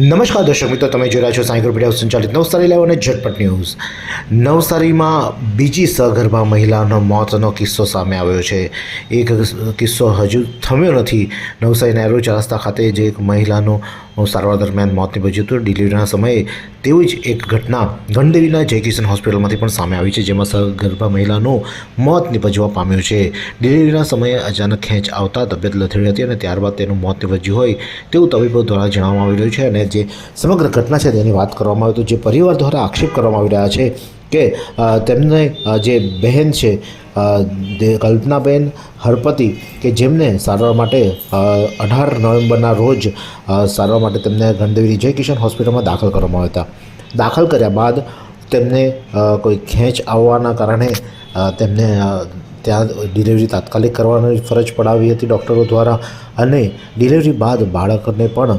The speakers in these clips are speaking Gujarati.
નમસ્કાર દર્શક મિત્રો, તમે જોઈ રહ્યા છો સાયકલ મીડિયા સંચાલિત નવસારી લાઈવ અને ઝટપટ ન્યૂઝ. નવસારીમાં બીજી સગર્ભા મહિલાનો મોતનો કિસ્સો સામે આવ્યો છે. એક કિસ્સો હજુ થમ્યો નથી. નવસારી નેहरू ચાર રસ્તા ખાતે જે એક મહિલાનું સારવાર દરમિયાન મોત નિપજ્યું હતું. ડિલિવરીના સમયે તેવી જ એક ઘટના ગણદેવીના જયકિશન હોસ્પિટલમાંથી પણ સામે આવી છે, જેમાં સગર્ભા મહિલાનું મોત નિપજવા પામ્યું છે. ડિલિવરીના સમયે અચાનક ખેંચ આવતા તબિયત લથડી હતી અને ત્યારબાદ તેનું મોત નિપજ્યું હોય તેવું તબીબો દ્વારા જણાવવામાં આવી રહ્યું છે અને જે સમગ્ર ઘટના છે તેની વાત કરવામાં આવે તો જે પરિવાર દ્વારા આક્ષેપ કરવામાં આવી રહ્યા છે કે તેમને જે બહેન છે કલ્પનાબેન હરપતિ, કે જેમને સારવાર માટે અઢાર નવેમ્બરના રોજ સારવાર માટે તેમને ગણદેવી જય કિશન હોસ્પિટલમાં દાખલ કરવામાં આવ્યા હતા. દાખલ કર્યા બાદ તેમને કોઈ ખેંચ આવવાના કારણે તેમને ત્યાં ડિલિવરી તાત્કાલિક કરવાની ફરજ પડાવી હતી. ડૉક્ટરો દ્વારા અને ડિલિવરી બાદ બાળકને પણ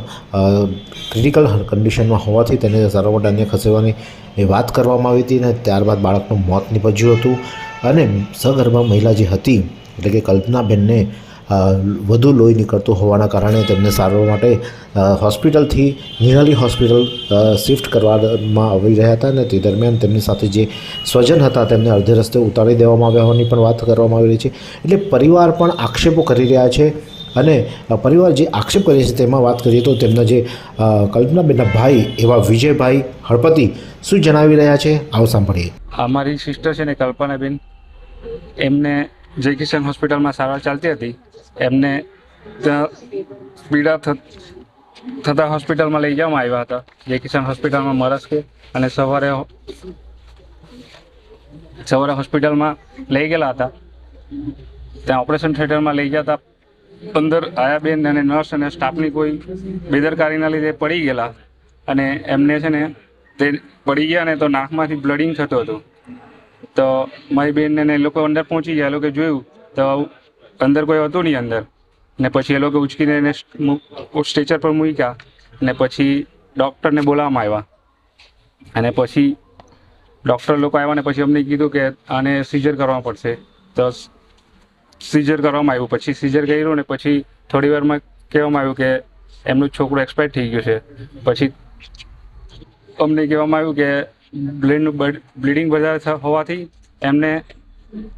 ક્રિટિકલ કન્ડિશનમાં હોવાથી તેને સારવાર અન્ય ખસેડવાની વાત કરવામાં આવી હતી અને ત્યારબાદ બાળકનું મોત નીપજ્યું હતું. અને સગર્ભા મહિલા જે હતી, એટલે કે કલ્પનાબેનને વધુ લોહી નીકળતું હોવાના કારણે તેમને સારવાર માટે હોસ્પિટલથી નિરાલી હોસ્પિટલ શિફ્ટ કરવામાં આવી રહ્યા હતા અને તે દરમિયાન તેમની સાથે જે સ્વજન હતા તેમને અડધે રસ્તે ઉતારી દેવામાં આવ્યા હોવાની પણ વાત કરવામાં આવી રહી છે. એટલે પરિવાર પણ આક્ષેપો કરી રહ્યા છે અને પરિવાર જે આક્ષેપ કરે છે તેમાં વાત કરીએ તો તેમના જે કલ્પનાબેનના ભાઈ એવા વિજયભાઈ હળપતિ શું જણાવી રહ્યા છે? આવો સાંભળીએ. અમારી સિસ્ટર છે ને કલ્પનાબેન, એમને જય કિશન હોસ્પિટલમાં સારવાર ચાલતી હતી, એમને ત્યાં પીડા થતા હોસ્પિટલમાં લઈ જવામાં આવ્યા હતા. જય કિશન હોસ્પિટલમાં મરસ કે અને સવારે સવારે હોસ્પિટલમાં લઈ ગયેલા હતા. ત્યાં ઓપરેશન થિયેટરમાં લઈ જતા અંદર આયાબેન અને નર્સ અને સ્ટાફની કોઈ બેદરકારીના લીધે પડી ગયેલા અને એમને છે ને તે પડી ગયા ને તો નાકમાંથી બ્લડિંગ થતું હતું. તો મારી બેનને એ લોકો અંદર પહોંચી ગયા. એ લોકો જોયું તો અંદર કોઈ હતું નહીં અંદર. ને પછી એ લોકો ઉચકીને એને સ્ટેચર પર મૂક્યા ને પછી ડૉક્ટરને બોલાવવામાં આવ્યા. અને પછી ડૉક્ટર લોકો આવ્યા ને પછી અમને કીધું કે આને સિઝર કરવા પડશે. તો સિઝર કરવામાં આવ્યું. પછી સિઝર કર્યું ને પછી થોડી વારમાં કહેવામાં આવ્યું કે એમનું છોકરું એક્સપાયર થઈ ગયું છે. પછી અમને કહેવામાં આવ્યું કે બ્લડનું બ્લીડિંગ વધારે હોવાથી એમને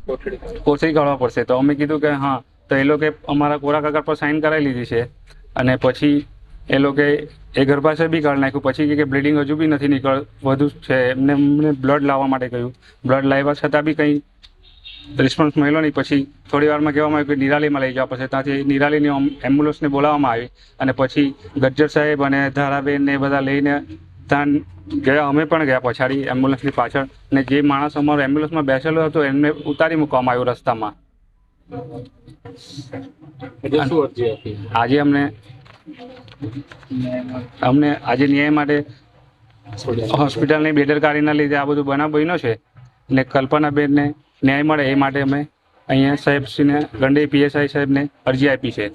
કોથળી કાઢવા પડશે. તો અમે કીધું કે હા, તો એ લોકોએ અમારા કોરા કાગળ પર સાઇન કરાવી લીધી છે. અને પછી એ લોકોએ એ ગર્ભાશય બી કાઢી નાખ્યું. પછી કે બ્લીડિંગ હજુ બી નથી નીકળ, વધુ છે. એમને એમને બ્લડ લાવવા માટે કહ્યું. બ્લડ લાવવા છતાં બી કંઈ રિસ્પોન્સ મળ્યો નહીં. પછી થોડી વારમાં કહેવામાં આવ્યું કે નિરાલીમાં લઈ જવા પડશે ત્યાંથી નિરાલીની એમ- એમ્બ્યુલન્સને બોલાવવામાં આવી અને પછી ગજ્જર સાહેબ અને ધારાબેન ને બધા લઈને ત્યાં ગયા. અમે પણ ગયા પછાડી એમ્બ્યુલન્સની પાછળ. ને જે માણસ અમારો એમ્બ્યુલન્સમાં બેસેલો હતો એમને ઉતારી મૂકવામાં આવ્યો રસ્તામાં. આજે અમને અમને આજે ન્યાય માટે હોસ્પિટલની બેદરકારીના લીધે આ બધું બનાવ બન્યો છે. ને કલ્પનાબેનને ન્યાય મળે એ માટે અમે અહીંયા સાહેબશ્રીને ગંડે પીએસઆઈ સાહેબને અરજી આપી છે.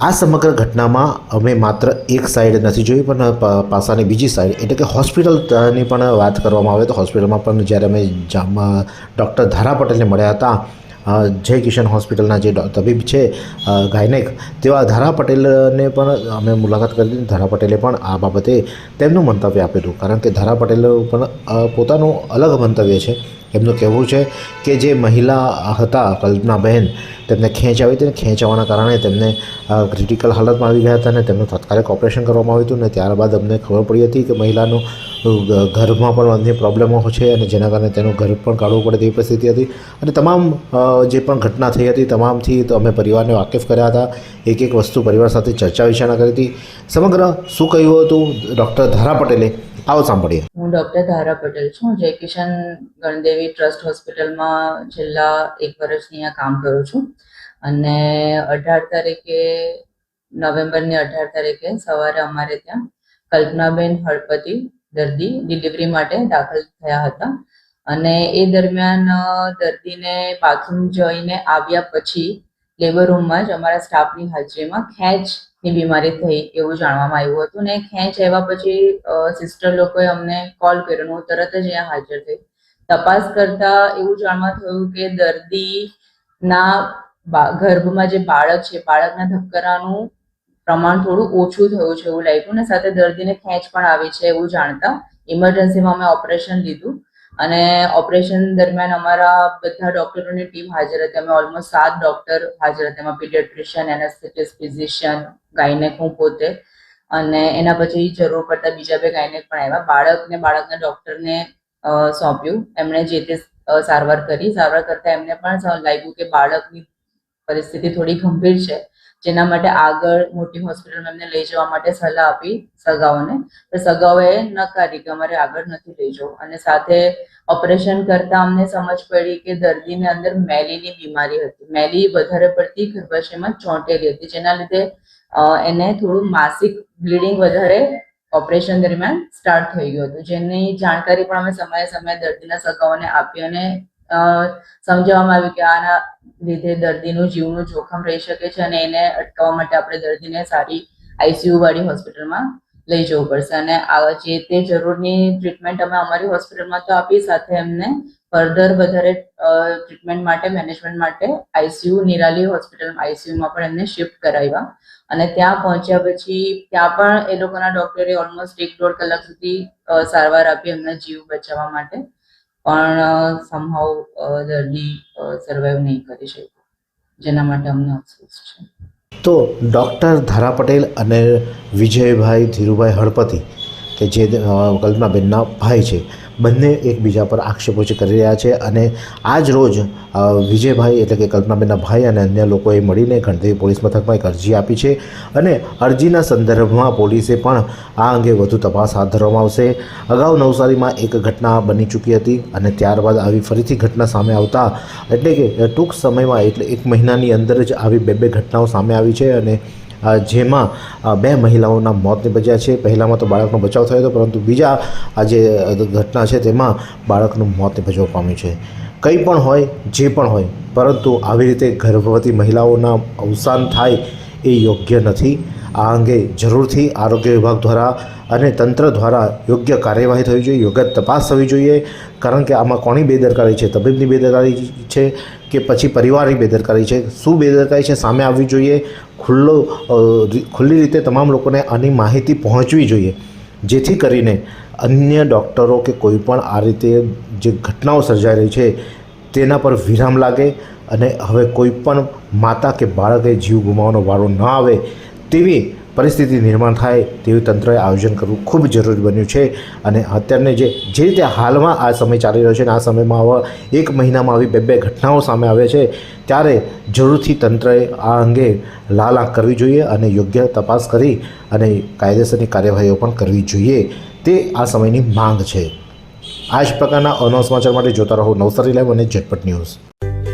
આ સમગ્ર ઘટનામાં અમે માત્ર એક સાઈડ નથી જોઈ, પણ પાસાની બીજી સાઈડ એટલે કે હોસ્પિટલની પણ વાત કરવામાં આવે તો હોસ્પિટલમાં પણ જ્યારે અમે જામ ડૉક્ટર ધારા પટેલને મળ્યા હતા જય કિશન હોસ્પિટલના જે તબીબ છે ગાયનેક, તેવા ધારા પટેલને પણ અમે મુલાકાત કરી હતી. ધારા પટેલે પણ આ બાબતે તેમનું મંતવ્ય હતું કારણ કે ધારા પટેલ પણ પોતાનું અલગ મંતવ્ય છે. એમનું કહેવું છે કે જે મહિલા હતા કલ્પનાબહેન તેમને ખેંચ આવી હતી અને ખેંચ આવવાના કારણે તેમને ક્રિટિકલ હાલતમાં આવી ગયા હતા અને તેમનું તાત્કાલિક ઓપરેશન કરવામાં આવ્યું હતું અને ત્યારબાદ અમને ખબર પડી હતી કે મહિલાનું ગર્ભમાં પણ અન્ય પ્રોબ્લેમો છે અને જેના કારણે તેનું ઘર પણ કાઢવું પડે તેવી પરિસ્થિતિ હતી. અને તમામ જે પણ ઘટના થઈ હતી તમામથી તો અમે પરિવારને વાકેફ કર્યા હતા. એક એક વસ્તુ પરિવાર સાથે ચર્ચા વિચારણા કરી હતી. સમગ્ર શું કહ્યું હતું? ડૉક્ટર ધારા પટેલે આવો સાંભળીએ. હું ડૉક્ટર ધારા પટેલ છું જય કિશન ગણદેવી ટ્રસ્ટ હોસ્પિટલમાં છેલ્લા એક વર્ષની અહીંયા કામ કરું છું. અને અઢાર તારીખે, નવેમ્બરની અઢાર તારીખે સવારે અમારે ત્યાં કલ્પનાબેન હળપતિ દર્દી ડિલિવરી માટે દાખલ થયા હતા. અને એ દરમિયાન દર્દીને બાથરૂમ જઈને આવ્યા પછી લેબર રૂમમાં જ અમારા સ્ટાફની હાજરીમાં ખેંચની બીમારી થઈ એવું જાણવામાં આવ્યું હતું. ને ખેંચ આવ્યા પછી સિસ્ટર લોકોએ અમને કોલ કર્યો હું તરત જ અહીંયા હાજર થઈ. તપાસ કરતા એવું જાણવા થયું કે દર્દીના ગર્ભમાં જે બાળક છે, બાળકના ધબકારાનું પ્રમાણ થોડું ઓછું થયું છે એવું લાગ્યું ને સાથે દર્દીને ખેંચ પણ આવી છે એવું જાણતા. ઇમરજન્સીમાં અમે ઓપરેશન લીધું અને ઓપરેશન દરમિયાન અમારા બધા ડોક્ટરોની ટીમ હાજર હતી. અમે ઓલમોસ્ટ સાત ડોક્ટર હાજર હતા. એમાં પીડિયાટ્રિશિયન એનેસ્થેટિસ્ટ ફિઝિશિયન ગાયનેક હું પોતે. અને એના પછી જરૂર પડતા બીજા બે ગાયનેક પણ આવ્યા. બાળકને, બાળકના ડોક્ટરને સોંપ્યું. એમણે જે તે સારવાર કરી. સારવાર કરતા એમને પણ લાગ્યું કે બાળકની પરિસ્થિતિ થોડી ગંભીર છે. જેના માટે આગળ મોટી હોસ્પિટલમાં એમને લઈ જવા માટે સલાહ આપી સગાઓને. સગાઓએ નકારી કે અમારે આગળ નથી લઈ જવું. અને સાથે ઓપરેશન કરતા અમને સમજ પડી કે દર્દીને અંદર મેલીની બીમારી હતી. મેલી વધારે પડતી ગર્ભાશયમાં ચોંટેલી હતી, જેના લીધે એને થોડું માસિક બ્લીડિંગ વધારે ઓપરેશન દરમિયાન સ્ટાર્ટ થઈ ગયું હતું. જેની જાણકારી પણ અમે સમયે સમયે દર્દીના સગાઓને આપી અને સમજાવવામાં આવ્યું કે આના લીધે દર્દીનું જીવનું જોખમ રહી શકે છે અને એને અટકાવવા માટે આપણે દર્દીને સારી આઈસીયુ વાળી હોસ્પિટલમાં લઈ જવું પડશે. અને આ જે તે જરૂરની ટ્રીટમેન્ટ અમે અમારી હોસ્પિટલમાં તો આપી, સાથે એમને ફર્ધર વધારે ટ્રીટમેન્ટ માટે, મેનેજમેન્ટ માટે આઈસીયુ નિરાલી હોસ્પિટલ આઈસીયુમાં પણ એમને શિફ્ટ કરાવ્યા. અને ત્યાં પહોંચ્યા પછી ત્યાં પણ એ લોકોના ડોક્ટરે ઓલમોસ્ટ એક દોઢ કલાક સુધી સારવાર આપી એમના જીવ બચાવવા માટે. પણ સમહાઉ દર્દી સર્વાઈવ નહીં કરી શક્યો જેના માટે અમને અફસોસ છે. તો ડૉક્ટર ધારા પટેલ અને વિજયભાઈ ધીરુભાઈ હળપતિ, કે જે કલ્પનાબેનના ભાઈ છે બંને એકબીજા પર આક્ષેપો કરી રહ્યા છે અને આજ રોજ વિજયભાઈ એટલે કે કલ્પનાબેનના ભાઈ અને અન્ય લોકોએ મળીને ગણદેવી પોલીસ મથકમાં એક અરજી આપી છે અને અરજીના સંદર્ભમાં પોલીસે પણ આ અંગે વધુ તપાસ હાથ ધરવામાં આવશે. અગાઉ નવસારીમાં એક ઘટના બની ચૂકી હતી અને ત્યારબાદ આવી ફરીથી ઘટના સામે આવતા, એટલે કે ટૂંક સમયમાં એટલે એક મહિનાની અંદર જ આવી બે બે ઘટનાઓ સામે આવી છે અને જેમાં બે મહિલાઓના મોત નિપજ્યા છે. પહેલામાં તો બાળકનો બચાવ થયો હતો, પરંતુ બીજા, આ જે ઘટના છે તેમાં બાળકનું મોત નિપજવા પામ્યું છે. કંઈ પણ હોય, જે પણ હોય, પરંતુ આવી રીતે ગર્ભવતી મહિલાઓના અવસાન થાય એ યોગ્ય નથી. આ અંગે જરૂરથી આરોગ્ય વિભાગ દ્વારા અને તંત્ર દ્વારા યોગ્ય કાર્યવાહી થવી જોઈએ, યોગ્ય તપાસ થવી જોઈએ, કારણ કે આમાં કોની બેદરકારી છે, તબીબની બેદરકારી છે કે પછી પરિવારની બેદરકારી છે, શું બેદરકારી છે સામે આવવી જોઈએ, ખુલ્લો ખુલ્લી રીતે તમામ લોકોને આની માહિતી પહોંચવી જોઈએ, જેથી કરીને અન્ય ડૉક્ટરો કે કોઈ પણ આ રીતે જે ઘટનાઓ સર્જાઈ રહી છે, તેના પર વિરામ લાગે અને હવે કોઈ પણ માતા કે બાળકે જીવ ગુમાવવાનો વારો ન આવે તેવી પરિસ્થિતિ નિર્માણ થાય તેવું તંત્રએ આયોજન કરવું ખૂબ જરૂરી બન્યું છે. અને અત્યારને જે જે રીતે હાલમાં આ સમય ચાલી રહ્યો છે અને આ સમયમાં આવા એક મહિનામાં આવી બે બે ઘટનાઓ સામે આવે છે, ત્યારે જરૂરથી તંત્રએ આ અંગે લાલ આંખ કરવી જોઈએ અને યોગ્ય તપાસ કરી અને કાયદેસરની કાર્યવાહીઓ પણ કરવી જોઈએ. તે આ સમયની માંગ છે. આ જ પ્રકારના અનવ સમાચાર માટે જોતા રહો નવસારી લાઈવ અને ઝટપટ ન્યૂઝ